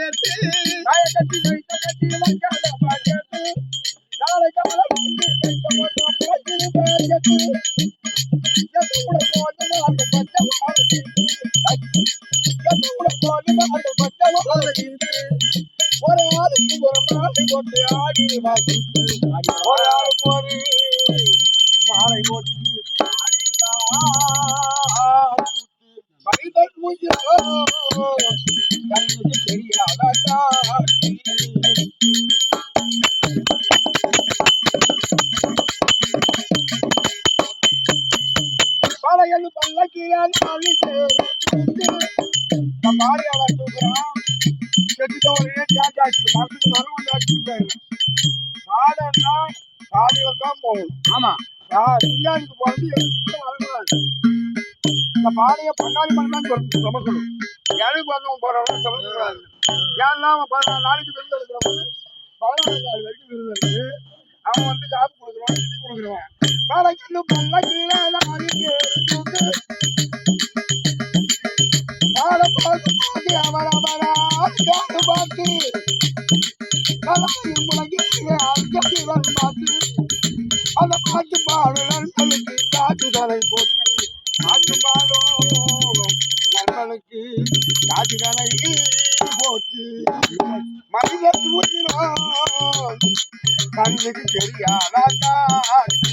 வைக்காத பாக்கெட்டு பயக்கத்தி பயக்கத்தி பயக்கத்த பயக்கத்தி நாளை காலம் கைத்த போட்ட போய்க்கிது பயக்கத்தி பச்சை வாழ்க்கை எது கூட பச்சை ஒரு ஆளுக்கு ஒரு மாலை போட்டு ஆடி வாசித்து ஒரு ஆளுக்கு ஒரு மாலை போட்டு ஆடிடுவார் கண்ணுக்கு தெரியாத காட்சி பழையது பல்லக்கியால் நாலு பேர் நம்ம மாரியாள தூக்குறான் செத்துட்டவரையே கேட்டாச்சு மரத்துக்கு மரம் வந்து அடிச்சுட்டு போயிடுறேன் காடன்னா காடியில தான் போகணும் ஆமா சிங்காரிக்கு போறது எடுத்துட்டு வரக்கூடாது இந்த பானையை பங்காளி பண்ண தான் சொல்லணும் சுமக்கணும் எனக்கு வந்தவன் போறவங்க சுமக்கக்கூடாது ஏன்னா அவன் பதினாலு நாளைக்கு விருது எடுக்கிறவங்க பதினாலு நாள் வரைக்கும் விருது எடுத்து அவன் வந்து காப்பு கொடுக்குறவன் நிதி கொடுக்குறவன். பழக்கிட்டு பல்ல கீழே நாலு பார்த்து பார்த்து அவர அவரா காடு பார்த்து. கலாயின் முழங்கிலே பார்த்து. அந்த பாட்டு பாடு தலை போட்டு. பாட்டு பாடும் நண்பனுக்கு காட்டு தலை போட்டு மனித தூக்கிறோம் கண்ணுக்கு தெரியாத காட்சி.